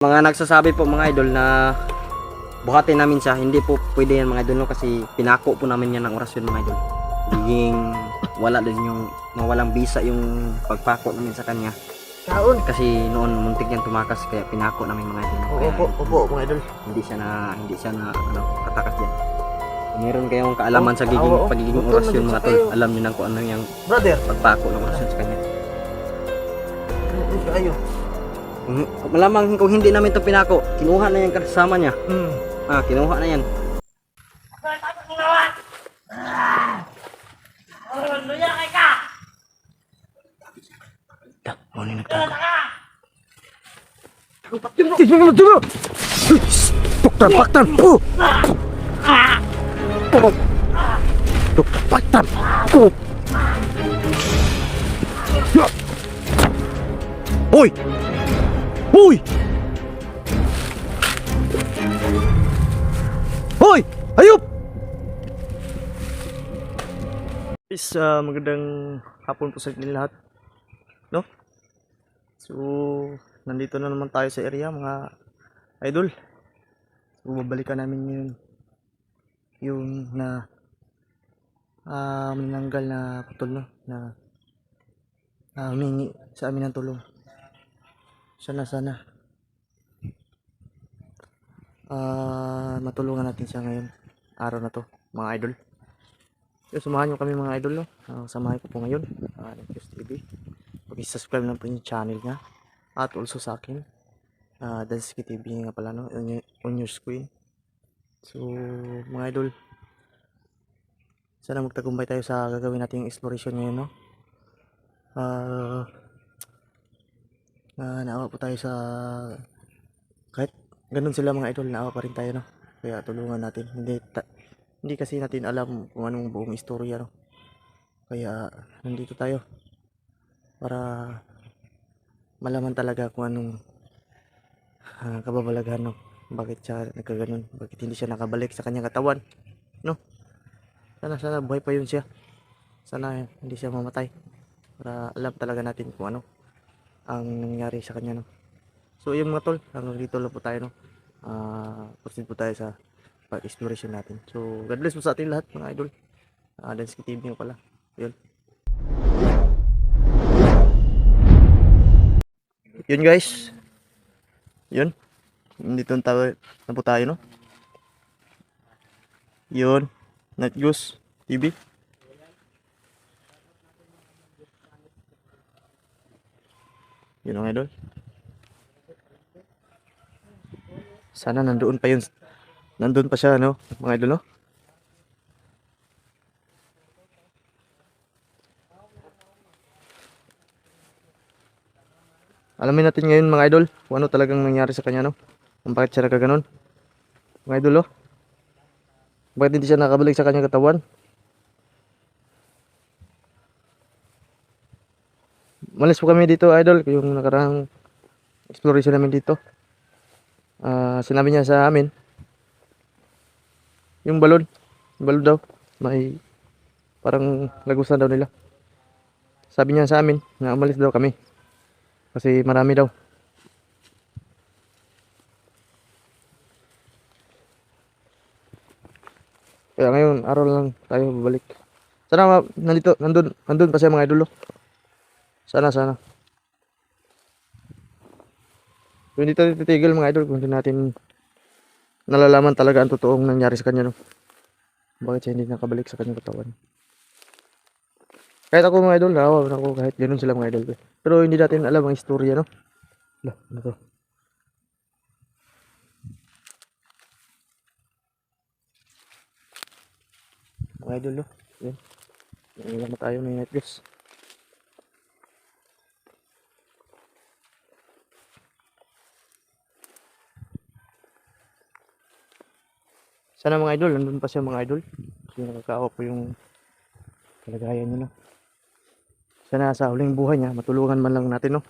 Mga nagsasabi po mga idol na buhatin namin siya, hindi po pwede yan mga idol no, kasi pinako po namin yan ng orasyon mga idol. Naging wala din yung mawalang bisa yung pagpako namin sa kanya. Kaon. Kasi noon muntik niyang tumakas kaya pinako namin mga idol. Oo, opo, opo, mga idol. Hindi siya na hindi siya na ano katakas diyan. Meron kayong kaalaman sa giging Oo, oo. pagiging orasyon mga tol. Alam niyo na kung ano yung Brother, pagpako ng orasyon sa kanya. mm, kayo. Malamang kung hindi namin to pinako, kinuha na yung kasama niya. Hmm. Ah, kinuha na yan. Tak, mo ni. Tignan mo, tignan mo! Dokter Paktan! Oh! Oh! Dokter Paktan! Oh! Ya! Hoy! Hoy! Ayop! Is uh, magandang hapon po sa inyo lahat. No? So, nandito na naman tayo sa area mga idol. So, babalikan namin yun yung na ah mananggal na putol no na uh, humingi sa amin ng tulong. Sana sana ah matulungan natin siya ngayon araw na to mga idol. So, samahan nyo kami mga idol no. Ah, samahan ko po ngayon uh, Next TV. Pag-subscribe na po yung channel niya at also sa akin uh, Dansky TV nga pala no on your, on your screen so mga idol sana magtagumpay tayo sa gagawin nating exploration ngayon no uh, uh, naawa po tayo sa kahit ganun sila mga idol naawa pa rin tayo no? Kaya tulungan natin. Hindi ta- hindi kasi natin alam kung anong buong istorya no? Kaya nandito tayo para malaman talaga kung anong ah, kababalaghan no? Bakit siya nagkaganon? Bakit hindi siya nakabalik sa kanyang katawan no? Sana sana buhay pa yun siya. Sana hindi siya mamatay. Para alam talaga natin kung ano ang nangyari sa kanya no? So yung mga tol hanggang dito lang po tayo no? Ah, proceed po tayo sa pag-exploration natin. So God bless po sa ating lahat mga idol. Uh, Dansky TV nga pala. Yun. Yun guys. Yun. Dito tayo na po tayo no? Yun. Night Goose TV yun ang idol sana nandoon pa yun nandoon pa siya no mga idol no Alamin natin ngayon mga idol kung ano talagang nangyari sa kanya no. Kung bakit siya nagkaganon. Mga idol oh. Bakit hindi siya nakabalik sa kanyang katawan? Malis po kami dito idol yung nakarang exploration namin dito. Ah, sinabi niya sa amin yung balon, yung balon daw may parang lagusan daw nila. Sabi niya sa amin na umalis daw kami. Kasi marami daw. Kaya ngayon, araw lang tayo babalik. Sana nandito, nandun, nandun pa siya mga idolo. Sana, sana. Kung hindi tayo titigil mga idol, kung hindi natin nalalaman talaga ang totoong nangyari sa kanya, no? Bakit siya hindi nakabalik sa kanyang katawan. Kahit ako mga idol, naawa na ako kahit ganun sila mga idol. ko. Pero hindi natin alam ang istorya, no? Lah, ano to? Mga idol, no? Yan. Nangilang na tayo ng night guys. Sana mga idol, nandun pa siya mga idol. Kasi nakakaawa po yung kalagayan niya, no? Sana sa huling buhay niya, matulungan man lang natin, no?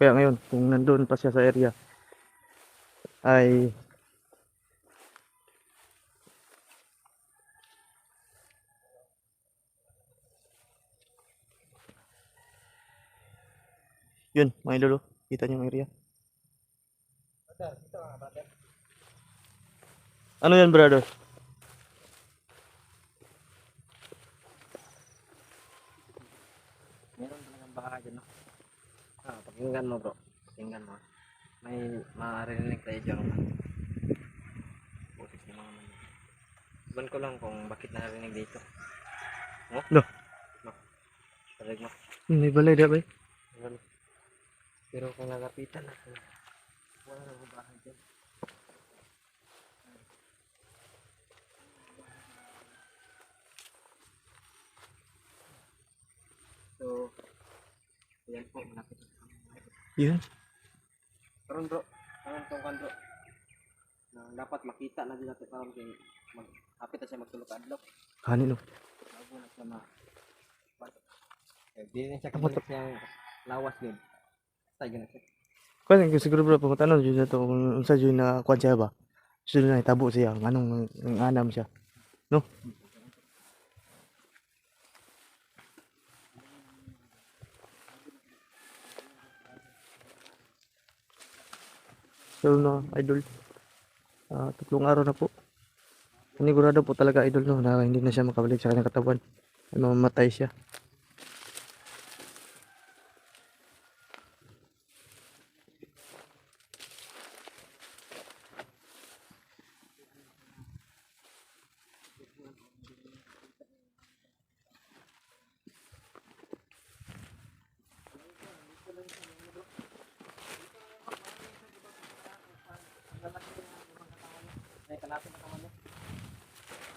Kaya ngayon, kung nandun pa siya sa area, ay Yun, mga idol. oh. Kita niyo yung area. Ano yan, brother? Meron talagang baka dyan, no? Ah, pakinggan mo, bro. Pakinggan mo. May maririnig tayo dyan. Putik yung mga mali. Iban ko lang kung bakit narinig dito. No? No. No. Tarig mo. May balay, da ba? Ano? Pero kung nalapitan ako, wala na bahay dyan. So, yan po, malapit na. Yun. Karon bro, karon tong kan bro. Na dapat makita na din natin karon kay mag hapit na siya magtulog ka adlaw. Kanin, no? Bago na siya ma Eh, di na siya kabalik siyang lawas din. Tay gina siya. Kaya ko siguro bro, dyan sa to, unsa dyan na kwan siya ba? Gusto na itabo siya, anong ang anam siya. No? So no, idol. Ah, tatlong araw na po. Sinigurado po talaga idol no na hindi na siya makabalik sa kanyang katawan. Ay mamamatay siya.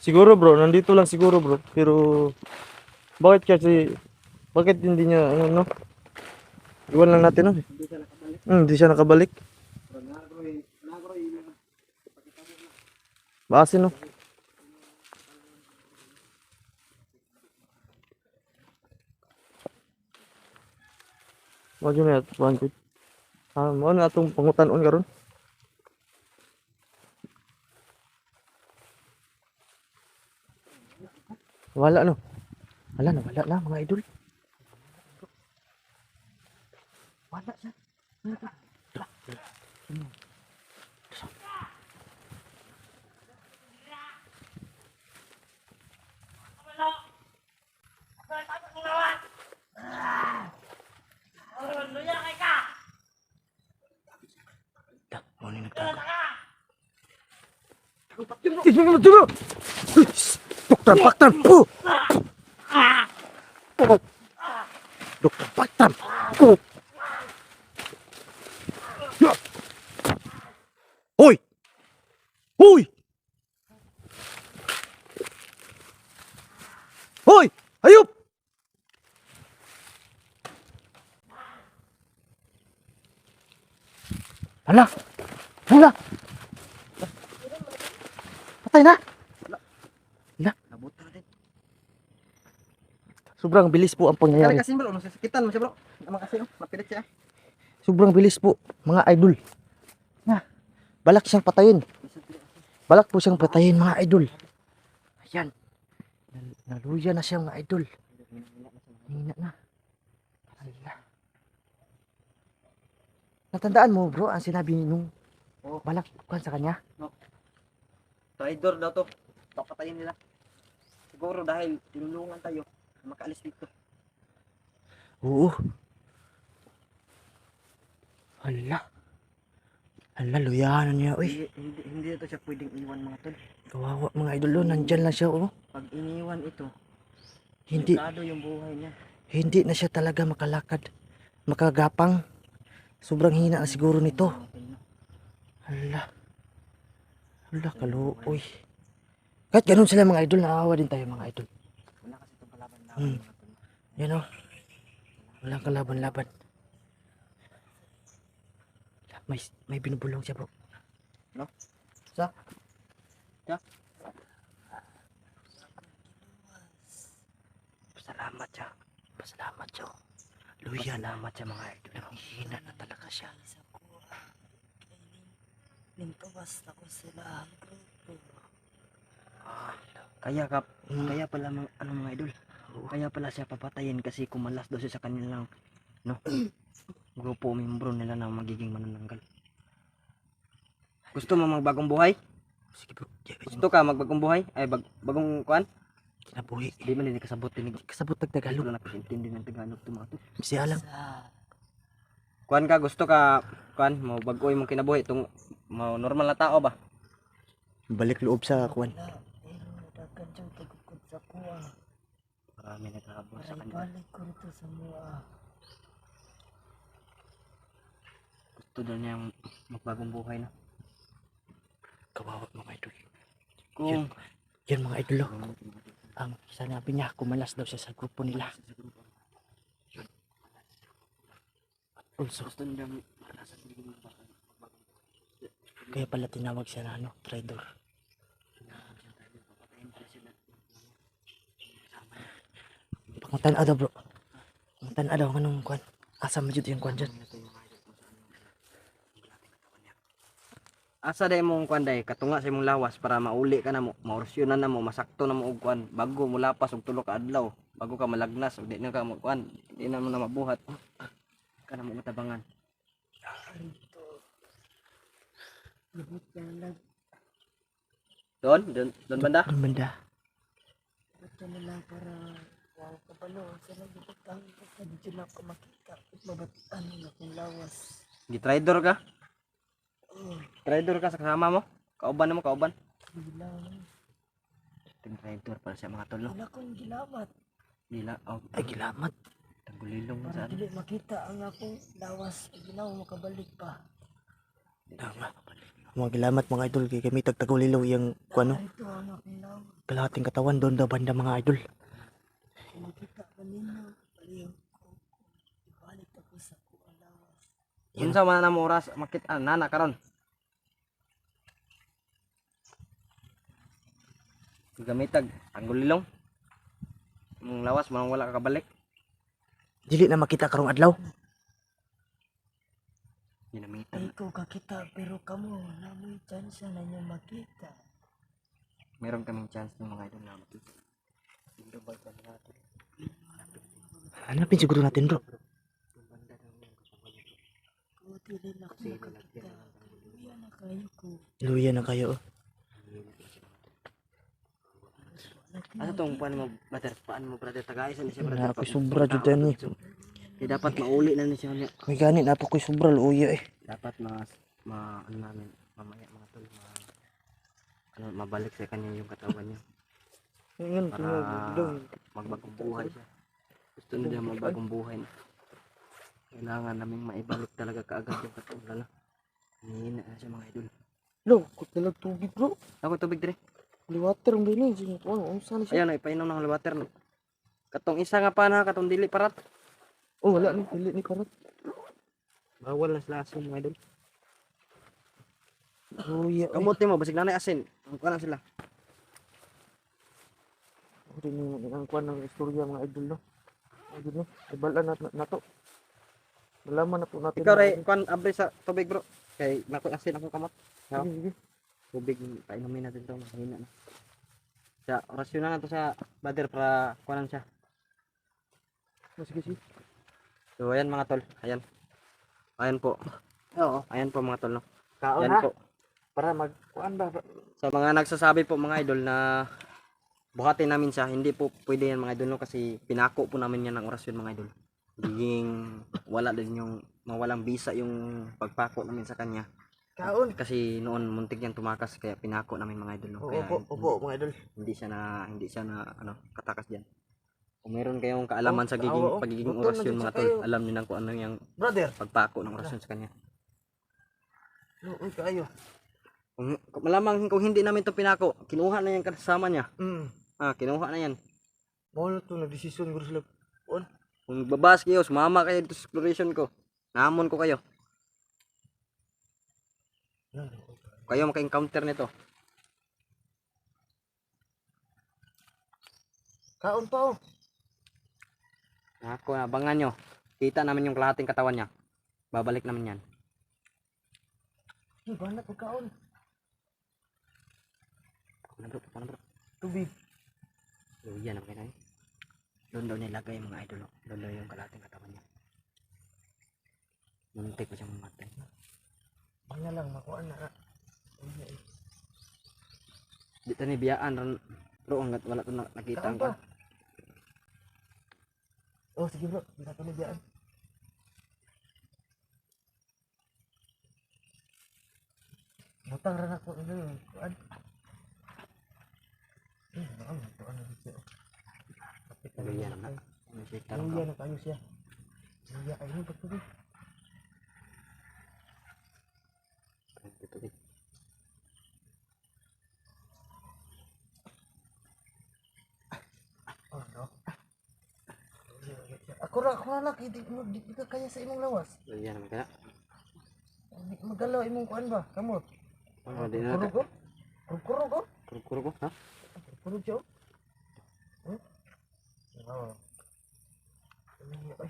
Siguro bro, nandito lang siguro bro. Pero bakit kasi bakit hindi niya ano no? Iwan lang natin no. Hindi siya nakabalik. Hmm, hindi siya nakabalik. Nagroy yung Base no. Jud na tuan ko. Ah, mo na atong pangutan-on karon. Wala no. Wala na, wala na mga idol. Wala na. Mo ni nagtago. Tignan mo dito. Dokter Paktan. Oh. Oh. Dokter Paktan. Oh. Ya. Hoy. Hoy. Hoy, ayup. Hala. Hala. Patay na. Nabot na din. Sobrang bilis po ang pangyayari. kasi bro, nasasakitan mo siya bro. Naman kasi oh, mapilit siya. Sobrang bilis po, mga idol. Na, balak siyang patayin. Balak po siyang patayin, mga idol. Ayan. Nal- Naluya na siya, mga idol. Hina na. Hala. Natandaan mo, bro, ang sinabi nung Oo. balak kan sa kanya? Traitor daw to. Papatayin nila. Siguro dahil tinulungan tayo makaalis dito. Oo. Hala. Hala, luyahan niya. Uy, Hindi, hindi, hindi ito siya pwedeng iwan mga tol. kawawa mga idol. oh. Nandyan lang siya, oh. Pag iniwan ito, Hindi, yung buhay niya. hindi na siya talaga makalakad. Makagapang. Sobrang hina na siguro nito. Hala. Hala, kaluoy. Kahit ganun sila mga idol, naawa din tayo mga idol. Wala kasi itong kalaban-laban Hmm. Yan o. Walang kalaban-laban. May, may binubulong siya bro. No? Sa? Sa? Pasalamat siya. Pasalamat siya. Luya naman siya mga idol. Nanghihina na talaga siya. Ningkawas na ko sila ang grupo. Kaya ka, Mm. kaya pala mga, ano mga idol, kaya pala siya papatayin kasi kumalas daw siya sa kanilang, no? grupo membro nila na magiging manananggal. Gusto mo magbagong buhay? Sige bro. Gusto ka magbagong buhay? Ay, bag, bagong kuan? kinabuhi. Di man hindi kasabot tinig. Kasabot ng Tagalog. Tagalog na intindi ng Tagalog to mga to. Siya lang. Sa Kuan ka gusto ka kuan mo bagoy mong kinabuhi tung mo normal na tao ba? Balik loob sa kuwan. wala. Pero daghan siyang tagukod sa kuha. Marami na trabaho Para sa kanya. ibalik ko rito sa mua. Gusto daw niya magbagong buhay na. Kawawa mga idol. Kung Yan mga idol. oh. Ang sanabi niya, kumalas daw siya sa grupo nila. Also, gusto niya kaya pala tinawag siya na ano, trader. Pangutan daw bro. Pangutan daw anong kwan. Asa mo jud yung kwan dyan. asa day mong kuan day katunga sa imong lawas para mauli ka na mo maorsyonan na mo masakto na mo og kuan bago mo lapas og tulo ka adlaw bago ka malagnas ug di na ka mo kuan di na mo na mabuhat ka na mo matabangan lang. doon doon doon banda Ang banda. Lubot na nila para wow kabalo. Sila gipagtang kasi dito lang ko makita. At mabatian nila kung lawas. gitraidor ka Oh, traidor ka sa kasama mo kauban na mo kauban bilang. ting traidor para sa mga tolo Wala kong gilamat. dila oh Ay, gilamat. tagulilong mo Para sa dili makita ang akong lawas. Ginaw makabalik pa. Tama. Mga gilamat mga idol. Kaya kami tagtagulilaw yung kwan no. Ito ang akong lawas. Kalahating katawan doon daw banda mga idol. Kung makita kanina. Palihog ko. Ibalik ako sa kuha lawas. unsa man na oras makita ah, nana karon gamitag ang gulilong mong lawas man wala ka kabalik Dili na makita karong adlaw. ginamitan Ay ko kakita pero kamo namoy chance na niyo makita. meron kaming chance ng mga idol na makita Indo ba ka natin Hanapin siguro natin bro. Luya na kayo oh. Ano tong paano mo brother paano mo brother tagay sa Wala brother ako sobra jud eh. Di dapat mauli na ni siya niya. May ganit na po ko'y sobra luya eh. dapat ma ma ano namin mamaya mga tol ma ano mabalik sa kanya yung katawan niya Ngayon, para magbagong buhay siya gusto niya magbagong buhay na. kailangan namin maibalik talaga kaagad yung katawan lalo hinihina na siya mga idol Lo, kut na tubig bro. ako tubig dire Liwater ang ganyan. Sige, ano, ano saan siya? ayan ay painom ng water no katong isa nga pa na katong dili parat Oh, wala ni, dili ni karot. bawal na sila asin mga idol Luya. eh. kamot mo basig nanay asin ang kuha na sila Ako din yung ang kuwan ng istorya mga idol no. Idol no. Ibalan na, na to. Malaman na po natin. ikaw ray kuan abre sa tubig bro kay nako asin akong kamot sige. tubig painumin natin to mahina na sa orasyon na to sa brother para kuanan siya Oh, sige, sige. so ayan mga tol ayan ayan po Oo. ayan po mga tol no Kaon ayan ha. po Para mag kuan ba? sa mga nagsasabi po mga idol na buhatin namin siya hindi po pwede yan mga idol no kasi pinako po namin yan ng orasyon mga idol Higing wala din yung mawalang bisa yung pagpako namin sa kanya Kaon. kasi noon muntik yan tumakas kaya pinako namin mga idol no Oo, kaya opo, opo, mga idol. hindi siya na hindi siya na ano katakas diyan. Kung meron kayong kaalaman sa giging oo, pagiging doktor, orasyon nandun mga tol, alam niyo na kung ano yung Brother. pagpako ng orasyon sa kanya. Uy, kayo. Kung, kung malamang kung hindi namin to pinako, kinuha na yan kasama niya. Mm. Ah, kinuha na yan. Mo na to nagdesisyon guro sila. On. Kung babas kayo, sumama kayo dito sa exploration ko. Namon ko kayo. Kayo maka-encounter nito. Kaon pa oh. Ako, abangan nyo. Kita namin yung kalahating katawan niya. Babalik namin yan. Iba na pagkaon. Ano bro? Ano bro? Tubig. Luya na kayo Doon daw nilagay mga idol. Doon daw yung kalating katawan niya. Muntik pa siyang mamatay. Ano na lang, makuha na. Uy, eh. Di tani biyaan ron hanggat wala na- nakita ang pa? Oh, sige bro. Hindi na kami dyan. Butang rin ako. Ano yun? Kuan. Eh, baka matuan na dito. Kapit na Luya lang. naman. Nakita Ay, ron Luya na kayo siya. Luya kayo. Ba't ba? Ito di. Oh, no. Ako ra, ako ra, di, di, di, di ka kaya sa imong lawas. Luya naman kaya. Di magalaw imong kuan ba? Kamot. Oh, di na Kuro ka. ko? Kuro ko? Kuro ko ha. Kuro siya? Hmm? Oo. Ay,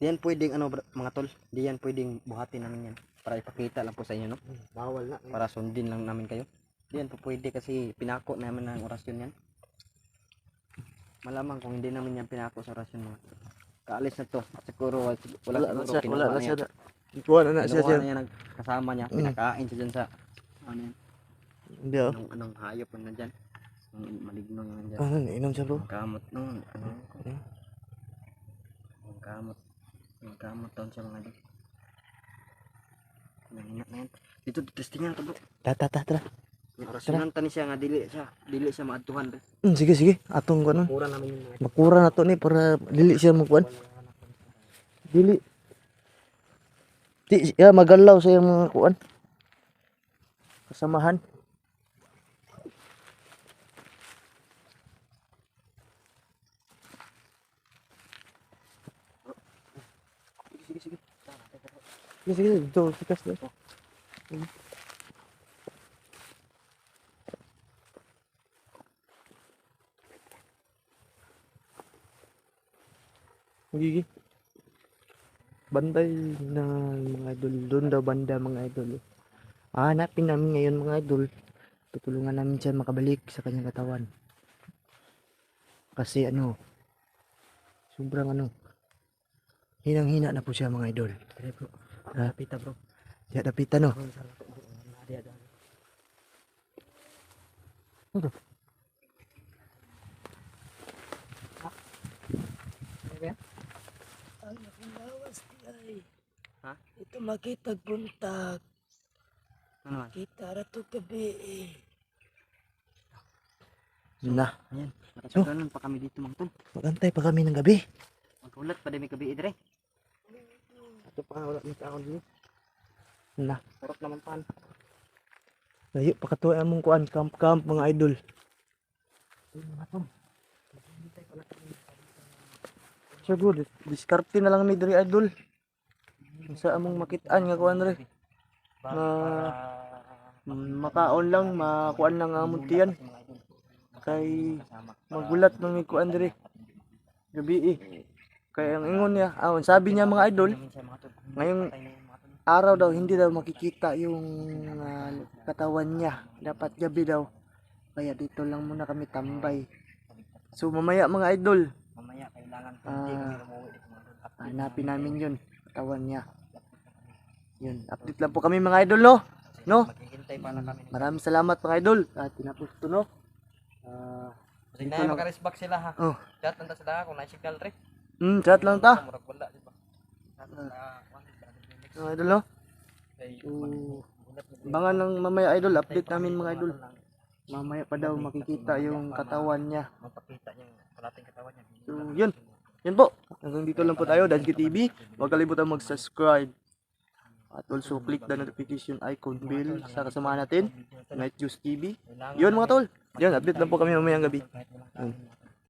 Di yan pwedeng ano mga tol. Di yan pwedeng buhatin namin yan. Para ipakita lang po sa inyo no. Bawal na. Para sundin lang namin kayo. Di yan po pwede kasi pinako namin ng orasyon yan. Malamang kung hindi namin yan pinako sa orasyon mga tol. Kaalis na to. Siguro wala, wala, Wala na siguro siya, wala na siya. Kuha na na siya Kinuha na niya kasama niya. Mm. Pinakain siya dyan sa ano yan. Anong hayop maligno. Ano, inom siya bro. Kamot no. Ano, ang kamot. Ang kamot taon siya mga di. Nanginak na yan. Dito, testingan to bro. Tata, tata, tara. Yung orasyonan tani siya nga dili siya. Dili siya maadtuhan. Hmm, sige, sige. Atong namin yung mga Makura na to ni para dili siya magkuhan. Dili. Di siya magalaw sa iyang mga kuan. Kasamahan. Sige, sige. Sige. Dito, sikas na. Gigi. Bantay na mga idol. Doon daw banda mga idol. Ah, hanapin namin ngayon mga idol. Tutulungan namin siya makabalik sa kanyang katawan. Kasi ano, sobrang ano, hinang-hina na po siya mga idol. Sige bro. Ha? Pita bro. Siya dapitan no. Ada. Ang nakalawas di ay. Ha? Ito makita buntag. Ano man? Kita rato gabi eh. Na, Ayan. Nakasagalan pa kami dito mga tol. magantay pa kami ng gabi. Magulat pa din may gabi dire. Ito pa, wala na taon dito. Na, Sarap naman pan. layo pa katuwa mong kuan, camp-camp mga idol. Siya good, diskarte na lang ni Dre idol. Sa among makitaan nga kuan Dre. Na makaon lang, makuan lang ang muntian. Kay magulat man may kuan Dre. Gabi eh. Kaya ang ingon niya, ah, sabi niya mga idol, ngayong araw daw hindi daw makikita yung ah, katawan niya. Dapat gabi daw. Kaya dito lang muna kami tambay. So mamaya mga idol, Mamaya kailangan tol. hanapin namin yun. Katawan niya. Yun, update lang po kami mga idol no. No? Maraming salamat mga idol. At tinapos to no. Ah, Sige Dito na makaresback sila ha. Oh. Chat nanta sila kung na-signal re. Mm, chat lang ta. Murag wala di ba? Mga idol no. kay So, ng mamaya idol, update namin mga idol. Mamaya pa daw makikita yung katawan niya. mapakita niya yung kalating katawan niya. So, yun. Yun po. Hanggang dito lang po tayo, Danski TV. Huwag kalimutan mag-subscribe. At also click the notification icon bell sa kasama natin, Night Juice TV. Yun mga tol. Yun, update lang po kami mamayang gabi. Yun.